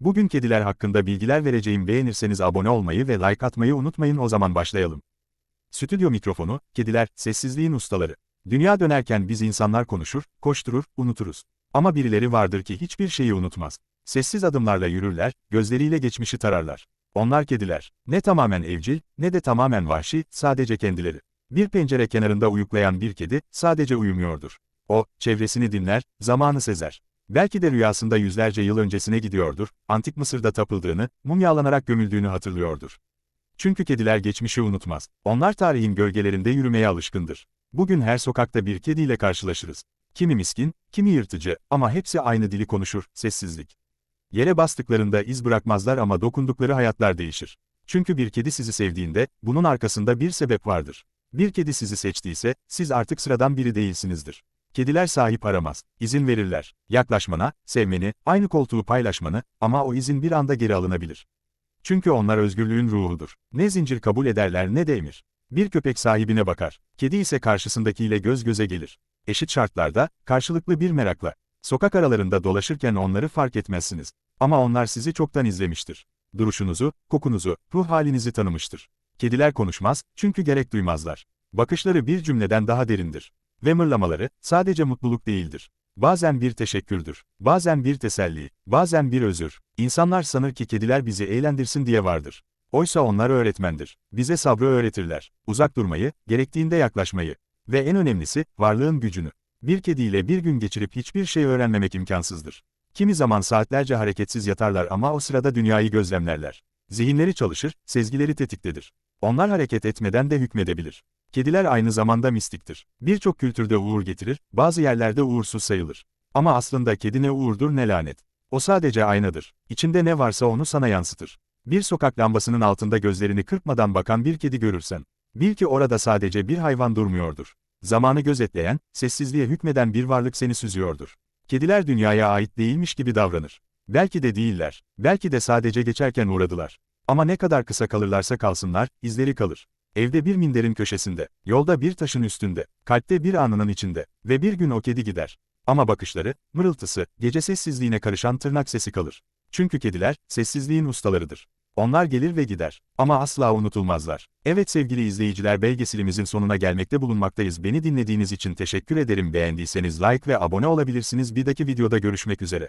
Bugün kediler hakkında bilgiler vereceğim beğenirseniz abone olmayı ve like atmayı unutmayın o zaman başlayalım. Stüdyo mikrofonu, kediler, sessizliğin ustaları. Dünya dönerken biz insanlar konuşur, koşturur, unuturuz. Ama birileri vardır ki hiçbir şeyi unutmaz. Sessiz adımlarla yürürler, gözleriyle geçmişi tararlar. Onlar kediler. Ne tamamen evcil, ne de tamamen vahşi, sadece kendileri. Bir pencere kenarında uyuklayan bir kedi, sadece uyumuyordur. O, çevresini dinler, zamanı sezer. Belki de rüyasında yüzlerce yıl öncesine gidiyordur, antik Mısır'da tapıldığını, mumyalanarak gömüldüğünü hatırlıyordur. Çünkü kediler geçmişi unutmaz. Onlar tarihin gölgelerinde yürümeye alışkındır. Bugün her sokakta bir kediyle karşılaşırız. Kimi miskin, kimi yırtıcı ama hepsi aynı dili konuşur, sessizlik. Yere bastıklarında iz bırakmazlar ama dokundukları hayatlar değişir. Çünkü bir kedi sizi sevdiğinde, bunun arkasında bir sebep vardır. Bir kedi sizi seçtiyse, siz artık sıradan biri değilsinizdir. Kediler sahip aramaz, izin verirler. Yaklaşmana, sevmeni, aynı koltuğu paylaşmanı ama o izin bir anda geri alınabilir. Çünkü onlar özgürlüğün ruhudur. Ne zincir kabul ederler ne de emir. Bir köpek sahibine bakar, kedi ise karşısındakiyle göz göze gelir. Eşit şartlarda, karşılıklı bir merakla. Sokak aralarında dolaşırken onları fark etmezsiniz. Ama onlar sizi çoktan izlemiştir. Duruşunuzu, kokunuzu, ruh halinizi tanımıştır. Kediler konuşmaz, çünkü gerek duymazlar. Bakışları bir cümleden daha derindir. Ve mırlamaları, sadece mutluluk değildir. Bazen bir teşekkürdür, bazen bir teselli, bazen bir özür. İnsanlar sanır ki kediler bizi eğlendirsin diye vardır. Oysa onlar öğretmendir. Bize sabrı öğretirler. Uzak durmayı, gerektiğinde yaklaşmayı. Ve en önemlisi, varlığın gücünü. Bir kediyle bir gün geçirip hiçbir şey öğrenmemek imkansızdır. Kimi zaman saatlerce hareketsiz yatarlar ama o sırada dünyayı gözlemlerler. Zihinleri çalışır, sezgileri tetiktedir. Onlar hareket etmeden de hükmedebilir. Kediler aynı zamanda mistiktir. Birçok kültürde uğur getirir, bazı yerlerde uğursuz sayılır. Ama aslında kedi ne uğurdur ne lanet. O sadece aynadır. İçinde ne varsa onu sana yansıtır. Bir sokak lambasının altında gözlerini kırpmadan bakan bir kedi görürsen, bil ki orada sadece bir hayvan durmuyordur. Zamanı gözetleyen, sessizliğe hükmeden bir varlık seni süzüyordur. Kediler dünyaya ait değilmiş gibi davranır. Belki de değiller, belki de sadece geçerken uğradılar. Ama ne kadar kısa kalırlarsa kalsınlar, izleri kalır. Evde bir minderin köşesinde, yolda bir taşın üstünde, kalpte bir anının içinde ve bir gün o kedi gider. Ama bakışları, mırıltısı, gece sessizliğine karışan tırnak sesi kalır. Çünkü kediler, sessizliğin ustalarıdır. Onlar gelir ve gider. Ama asla unutulmazlar. Evet sevgili izleyiciler belgeselimizin sonuna gelmekte bulunmaktayız. Beni dinlediğiniz için teşekkür ederim. Beğendiyseniz like ve abone olabilirsiniz. Bir dahaki videoda görüşmek üzere.